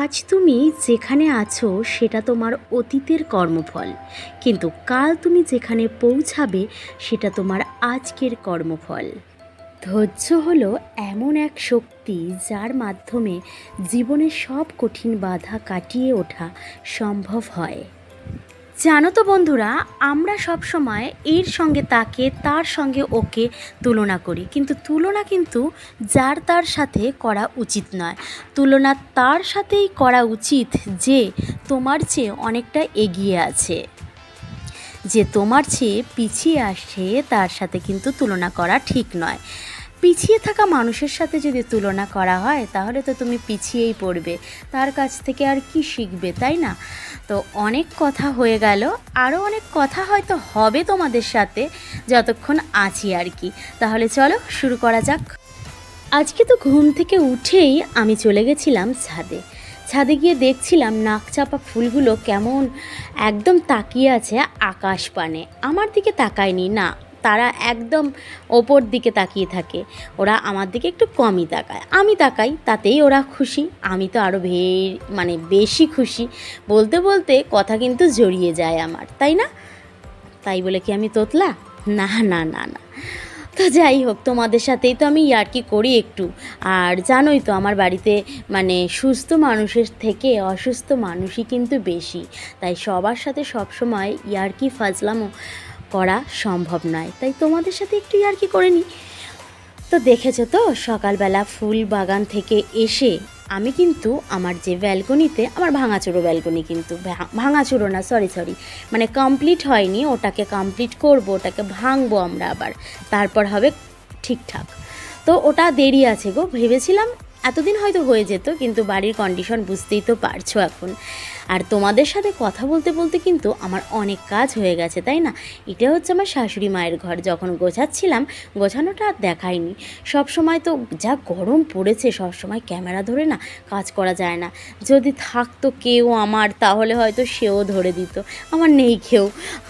আজ তুমি যেখানে আছো সেটা তোমার অতীতের কর্মফল। কিন্তু কাল তুমি যেখানে পৌঁছাবে সেটা তোমার আজকের কর্মফল। ধৈর্য হলো এমন এক শক্তি যার মাধ্যমে জীবনের সব কঠিন বাধা কাটিয়ে ওঠা সম্ভব হয়। জানো তো বন্ধুরা, আমরা সব সময় এর সঙ্গে তাকে, তার সঙ্গে ওকে তুলনা করি। কিন্তু তুলনা কিন্তু যার তার সাথে করা উচিত নয়। তুলনা তার সাথেই করা উচিত যে তোমার চেয়ে অনেকটা এগিয়ে আছে। যে তোমার চেয়ে পিছিয়ে আসছে তার সাথে কিন্তু তুলনা করা ঠিক নয়। পিছিয়ে থাকা মানুষের সাথে যদি তুলনা করা হয়, তাহলে তো তুমি পিছিয়েই পড়বে। তার কাছ থেকে আর কি শিখবে, তাই না? তো অনেক কথা হয়ে গেল। আরও অনেক কথা হয়তো হবে তোমাদের সাথে যতক্ষণ আছি আর কি। তাহলে চলো, শুরু করা যাক। আজকে তো ঘুম থেকে উঠেই আমি চলে গেছিলাম ছাদে। ছাদে গিয়ে দেখছিলাম নাকচাপা ফুলগুলো কেমন একদম তাকিয়ে আছে আকাশ পানে। আমার দিকে তাকায়নি, না। তারা একদম ওপর দিকে তাকিয়ে থাকে। ওরা আমার দিকে একটু কমই তাকায়। আমি তাকাই, তাতেই ওরা খুশি। আমি তো আরও ভে মানে বেশি খুশি। বলতে বলতে কথা কিন্তু জড়িয়ে যায় আমার, তাই না? তাই বলে কি আমি তোতলা? না না না না। তো যাই হোক, তোমাদের সাথেই তো আমি ইয়ার্কি করি একটু। আর জানোই তো আমার বাড়িতে মানে সুস্থ মানুষের থেকে অসুস্থ মানুষই কিন্তু বেশি। তাই সবার সাথে সবসময় ইয়ার্কি ফাজলামও করা সম্ভব নয়। তাই তোমাদের সাথে একটু ইয়ার্কি করে নিই। তো দেখেছ তো, সকালবেলা ফুল বাগান থেকে এসে আমি কিন্তু আমার যে ব্যালকনিতে, আমার ভাঙাচুরো ব্যালকনি কিন্তু ভাঙাচুরো না সরি সরি মানে কমপ্লিট হয়নি, ওটাকে কমপ্লিট করব, ওটাকে ভাঙবো আমরা আবার, তারপর হবে ঠিকঠাক। তো ওটা দেরি আছে গো, ভেবেছিলাম এতদিন হয়তো হয়ে যেত, কিন্তু বাড়ির কন্ডিশন বুঝতেই তো পারছ এখন। আর তোমাদের সাথে কথা বলতে বলতে কিন্তু আমার অনেক কাজ হয়ে গেছে, তাই না? এটা হচ্ছে আমার শাশুড়ি মায়ের ঘর, যখন গোছাচ্ছিলাম, গোছানোটা আর দেখায়নি সব সময় তো যা গরম পড়েছে, সব সময় ক্যামেরা ধরে না কাজ করা যায় না। যদি থাকতো কেউ আমার, তাহলে হয়তো সেও ধরে দিত। আমার নেই কেউ।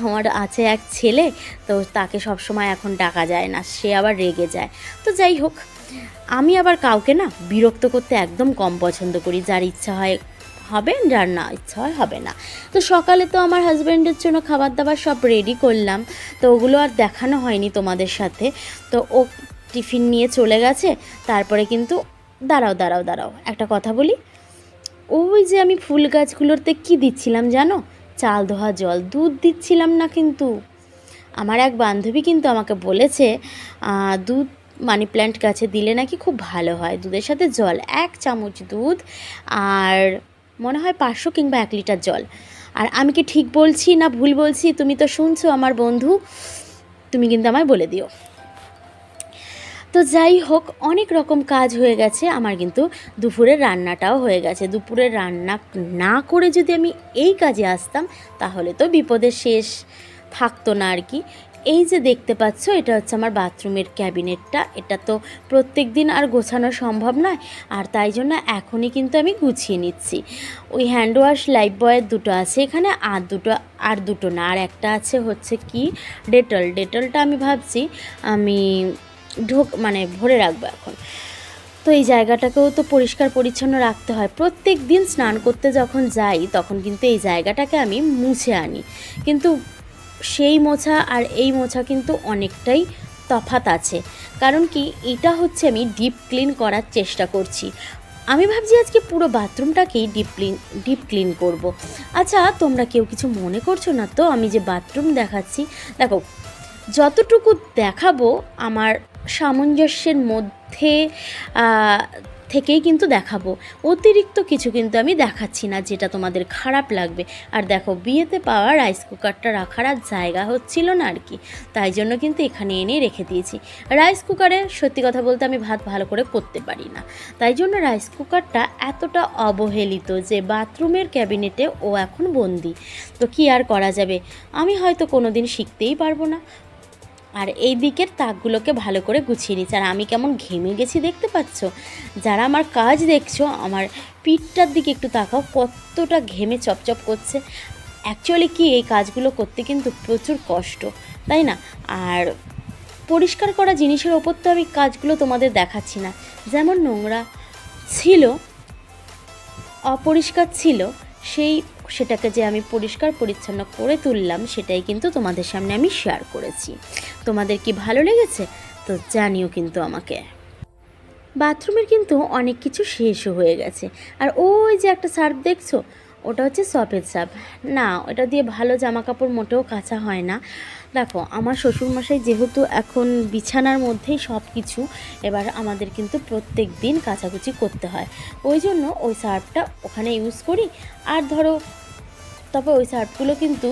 আমার আছে এক ছেলে, তো তাকে সব সময় এখন ডাকা যায় না, সে আবার রেগে যায়। তো যাই হোক আমি আবার কাউকে না বিরক্ত করতে একদম কম পছন্দ করি, যার ইচ্ছা হয় হবে, যার না ইচ্ছা হয় হবে না। তো সকালে তো আমার হাজব্যান্ডের জন্য খাবার দাবার সব রেডি করলাম, তো ওগুলো আর দেখানো হয়নি তোমাদের সাথে। তো ও টিফিন নিয়ে চলে গেছে, তারপরে কিন্তু দাঁড়াও দাঁড়াও দাঁড়াও, একটা কথা বলি। ওই যে আমি ফুল গাছগুলোতে কি দিচ্ছিলাম জানো? চাল, ধোয়া, জল, দুধ দিচ্ছিলাম না কিন্তু। আমার এক বান্ধবী কিন্তু আমাকে বলেছে দুধ মানি প্ল্যান্ট গাছে দিলে নাকি খুব ভালো হয়। দুধের সাথে জল, এক চামচ দুধ আর মনে হয় পাঁচশো কিংবা এক লিটার জল। আর আমি কি ঠিক বলছি না ভুল বলছি? তুমি তো শুনছো আমার বন্ধু। তুমি কিন্তু আমায় বলে দিও। তো যাই হোক, অনেক রকম কাজ হয়ে গেছে। আমার কিন্তু দুপুরের রান্নাটাও হয়ে গেছে। দুপুরের রান্না না করে যদি আমি এই কাজে আসতাম, তাহলে তো বিপদের শেষ থাকতো না আর কি। এই যে দেখতে পাচ্ছ, এটা হচ্ছে আমার বাথরুমের ক্যাবিনেটটা। এটা তো প্রত্যেক দিন আর গোছানো সম্ভব নয়, আর তাই জন্য এখনই কিন্তু আমি গুছিয়ে নিচ্ছি। ওই হ্যান্ড ওয়াশ লাইফ বয়ের দুটো আছে এখানে, আর দুটো আর দুটো না, আর একটা আছে হচ্ছে কি ডেটল ডেটলটা আমি ভাবছি, আমি ঢোক মানে ভরে রাখব এখন। তো এই জায়গাটাকেও তো পরিষ্কার পরিচ্ছন্ন রাখতে হয়। প্রত্যেক দিন স্নান করতে যখন যাই, তখন কিন্তু এই জায়গাটাকে আমি মুছে আনি। কিন্তু সেই মোছা আর এই মোছা কিন্তু অনেকটাই তফাত আছে। কারণ কি, এটা হচ্ছে আমি ডিপ ক্লিন করার চেষ্টা করছি। আমি ভাবছি আজকে পুরো বাথরুমটাকেই ডিপ ক্লিন ডিপ ক্লিন করব। আচ্ছা তোমরা কেউ কিছু মনে করছ না তো? আমি যে বাথরুম দেখাচ্ছি, দেখো, যতটুকু দেখাবো আমার সামঞ্জস্যের মধ্যে থেকেই কিন্তু দেখাবো। অতিরিক্ত কিছু কিন্তু আমি দেখাচ্ছি না, যেটা তোমাদের খারাপ লাগবে। আর দেখো, বিয়েতে পাওয়া রাইস কুকারটা রাখার আর জায়গা হচ্ছিল না আর কি। তাই জন্য কিন্তু এখানে এনে রেখে দিয়েছি। রাইস কুকারে সত্যি কথা বলতে আমি ভাত ভালো করে করতে পারি না। তাই জন্য রাইস কুকারটা এতটা অবহেলিত যে বাথরুমের ক্যাবিনেটে ও এখন বন্দি। তো কি আর করা যাবে? আমি হয়তো কোনো দিন শিখতেই পারব না। আর এই দিকের তাকগুলোকে ভালো করে গুছিয়ে নিচ্ছি। আর আমি কেমন ঘেমে গেছি দেখতে পাচ্ছ? যারা আমার কাজ দেখছ, আমার পিঠটার দিকে একটু তাকাও, কতটা ঘেমে চপচপ করছে। অ্যাকচুয়ালি কি, এই কাজগুলো করতে কিন্তু প্রচুর কষ্ট, তাই না? আর পরিষ্কার করা জিনিসের ওপর তো আমি কাজগুলো তোমাদের দেখাচ্ছি না। যেমন নোংরা ছিল, অপরিষ্কার ছিল, সেই সেটাকে যে আমি পরিষ্কার পরিচ্ছন্ন করে তুললাম, সেটাই কিন্তু তোমাদের সামনে আমি শেয়ার করেছি। তোমাদের কি ভালো লেগেছে? তো জানিও কিন্তু আমাকে। বাথরুমের কিন্তু অনেক কিছু শেষও হয়ে গেছে। আর ওই যে একটা সার্ফ দেখছ, ওটা হচ্ছে সফেদ সার্ফ। না, ওটা দিয়ে ভালো জামা কাপড় মোটেও কাঁচা হয় না। দেখো, আমার শ্বশুরমশাই যেহেতু এখন বিছানার মধ্যেই সব কিছু এবার আমাদের কিন্তু প্রত্যেক দিন কাচাকুচি করতে হয়। ওই জন্য ওই সার্ফটা ওখানে ইউজ করি। আর ধরো তবে ওই শার্টগুলো কিন্তু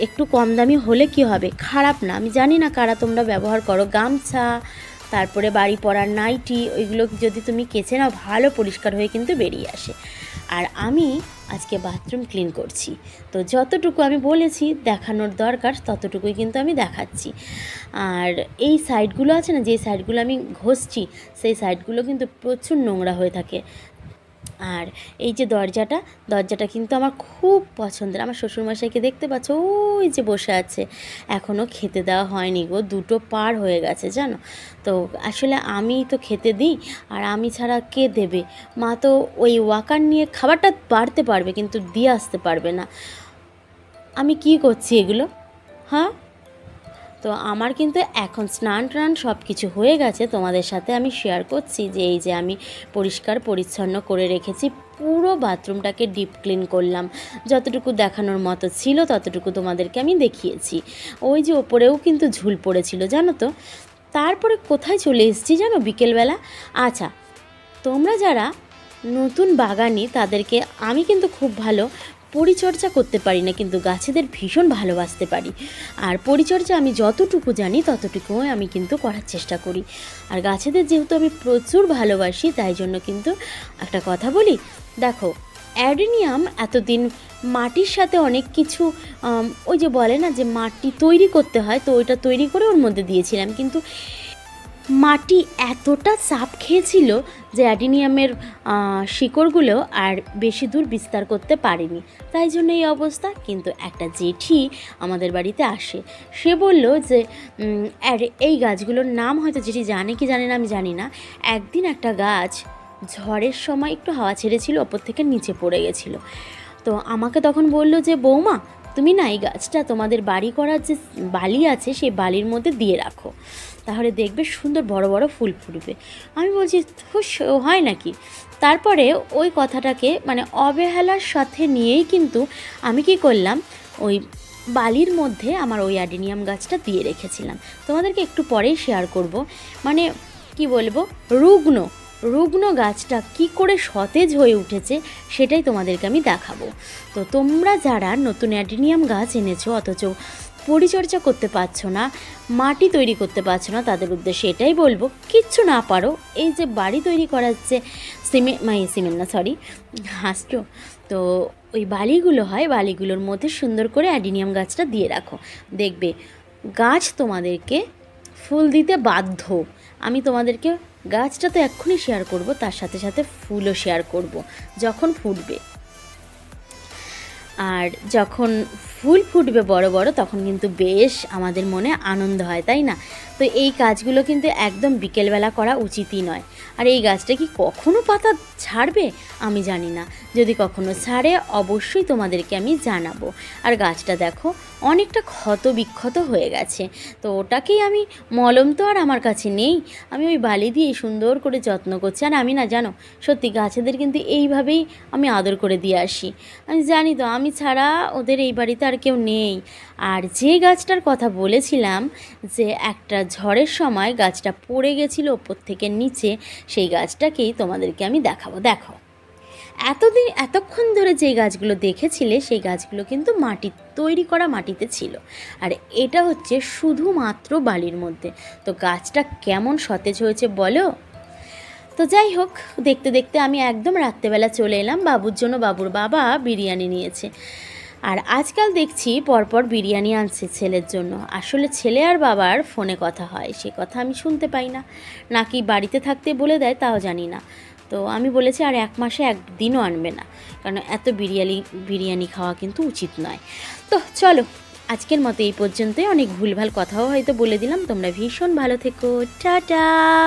একটু কম দামি হলে কি হবে? খারাপ না। আমি জানি না কারা তোমরা ব্যবহার করো। গামছা, তারপরে বাড়ি পরার নাইটি, ওইগুলো যদি তুমি কেচে নাও, ভালো পরিষ্কার হয়ে কিন্তু বেরিয়ে আসে। আর আমি আজকে বাথরুম ক্লিন করছি। তো যতটুকু আমি বলেছি, দেখানোর দরকার, ততটুকুই কিন্তু আমি দেখাচ্ছি। আর এই সাইডগুলো আছে না, যে সাইডগুলো আমি ঘষছি, সেই সাইডগুলো কিন্তু প্রচুর নোংরা হয়ে থাকে। আর এই যে দরজাটা দরজাটা কিন্তু আমার খুব পছন্দের। আমার শ্বশুরমশাইকে দেখতে পাচ্ছ, ওই যে বসে আছে। এখনও খেতে দেওয়া হয়নি গো, দুটো পার হয়ে গেছে, জানো? তো আসলে আমি তো খেতে দিই, আর আমি ছাড়া কে দেবে? মা তো ওই ওয়াকার নিয়ে খাবারটা বাড়তে পারবে, কিন্তু দিয়ে আসতে পারবে না। আমি কি করছি এগুলো? হ্যাঁ? তো আমার কিন্তু এখন স্নান টান সব কিছু হয়ে গেছে। তোমাদের সাথে আমি শেয়ার করছি যে এই যে আমি পরিষ্কার, পরিচ্ছন্ন করে রেখেছি, পুরো বাথরুমটাকে ডিপ ক্লিন করলাম। যতটুকু দেখানোর মতো ছিল ততটুকু তোমাদেরকে আমি দেখিয়েছি। ওই যে ওপরেও কিন্তু ঝুল পড়েছিল, জানো তো? তারপরে কোথায় চলে এসেছি জানো বিকেলবেলা? আচ্ছা তোমরা যারা নতুন বাগানি, তাদেরকে আমি কিন্তু খুব ভালো পরিচর্যা করতে পারি না, কিন্তু গাছেদের ভীষণ ভালোবাসতে পারি। আর পরিচর্যা আমি যতটুকু জানি ততটুকু আমি কিন্তু করার চেষ্টা করি। আর গাছেদের যেহেতু আমি প্রচুর ভালোবাসি, তাই জন্য কিন্তু একটা কথা বলি। দেখো, অ্যাডেনিয়াম এতদিন মাটির সাথে অনেক কিছু ওই যে বলে না যে মাটি তৈরি করতে হয়, তো ওইটা তৈরি করে ওর মধ্যে দিয়েছিলাম। কিন্তু মাটি এতটা চাপ খেয়েছিল যে অ্যাডিনিয়ামের শিকড়গুলো আর বেশি দূর বিস্তার করতে পারেনি। তাই জন্য এই অবস্থা। কিন্তু একটা জেঠি আমাদের বাড়িতে আসে। সে বলল যে অ্যারে- এই গাছগুলোর নাম হয়তো জেঠি জানে কি জানে না আমি জানি না। একদিন একটা গাছ ঝড়ের সময় একটু হাওয়া ছেড়েছিল, ওপর থেকে নিচে পড়ে গেছিল। তো আমাকে তখন বলল যে, বৌমা, তুমি না এই গাছটা তোমাদের বাড়ি করার যে বালি আছে, সেই বালির মধ্যে দিয়ে রাখো। তাহলে দেখবে সুন্দর বড় বড় ফুল ফুটবে। আমি বলছি খুশ হয় নাকি? তারপরে ওই কথাটাকে মানে অবহেলার সাথে নিয়েই কিন্তু আমি কি করলাম, ওই বালির মধ্যে আমার ওই অ্যাডিনিয়াম গাছটা দিয়ে রেখেছিলাম। তোমাদেরকে একটু পরেই শেয়ার করব। মানে কি বলব, রুগ্ন। রুগ্ন গাছটা কি করে সতেজ হয়ে উঠেছে সেটাই তোমাদেরকে আমি দেখাবো। তো তোমরা যারা নতুন অ্যাডিনিয়াম গাছ এনেছো, অথচ পরিচর্যা করতে পারছ না, মাটি তৈরি করতে পারছ না, তাদের উদ্দেশ্যে এটাই বলব, কিচ্ছু না পারো। এই যে বাড়ি তৈরি করার যে সিমেন্ট মানে সিমেন্ট না সরি হাসছো তো ওই বালিগুলো হয়, বালিগুলোর মধ্যে সুন্দর করে অ্যাডিনিয়াম গাছটা দিয়ে রাখো। দেখবে গাছ তোমাদেরকে ফুল দিতে বাধ্য। আমি তোমাদেরকে গাছটা তো এক্ষুনি শেয়ার করব, তার সাথে সাথে ফুলও শেয়ার করব, যখন ফুটবে। আর যখন ফুল ফুটবে বড় বড়, তখন কিন্তু বেশ আমাদের মনে আনন্দ হয়, তাই না? তো এই কাজগুলো কিন্তু একদম বিকেলবেলা করা উচিতই নয়। আর এই গাছটা কি কখনো পাতা ছাড়বে? আমি জানি না। যদি কখনো ছাড়ে, অবশ্যই তোমাদেরকে আমি জানাব। আর গাছটা দেখো, অনেকটা ক্ষত বিক্ষত হয়ে গেছে। তো ওটাকেই আমি মলম তো আর আমার কাছে নেই। আমি ওই বালি দিয়ে সুন্দর করে যত্ন করছি। আর আমি না, জানো, সত্যি গাছেদের কিন্তু এইভাবেই আমি আদর করে দিয়ে আসি। আমি জানি তো, আমি ছাড়া ওদের এই বাড়িতে আর কেউ নেই। আর যে গাছটার কথা বলেছিলাম যে একটা ঝড়ের সময় গাছটা পড়ে গেছিল ওপর থেকে নিচে, সেই গাছটাকেই তোমাদেরকে আমি দেখাবো। দেখো, এতদিন, এতক্ষণ ধরে যে গাছগুলো দেখেছিলে, সেই গাছগুলো কিন্তু মাটি, তৈরি করা মাটিতে ছিল। আর এটা হচ্ছে শুধুমাত্র বালির মধ্যে। তো গাছটা কেমন সতেজ হয়েছে বলো? তো যাই হোক, দেখতে দেখতে আমি একদম রাত্রেবেলা চলে এলাম। বাবুর জন্য বাবুর বাবা বিরিয়ানি নিয়েছে। আর আজকাল দেখছি পরপর বিরিয়ানি আনছে ছেলের জন্য। আসলে ছেলে আর বাবার ফোনে কথা হয়, সে কথা আমি শুনতে পাই না। নাকি বাড়িতে থাকতে বলে দেয় তাও জানি না। তো আমি বলেছি, আর এক মাসে একদিনও আনবে না। কারণ এত বিরিয়ানি বিরিয়ানি খাওয়া কিন্তু উচিত নয়। তো চলো, আজকের মতো এই পর্যন্তই। অনেক ভুলভাল কথাও হয়তো বলে দিলাম। তোমরা ভীষণ ভালো থেকো। টাটা!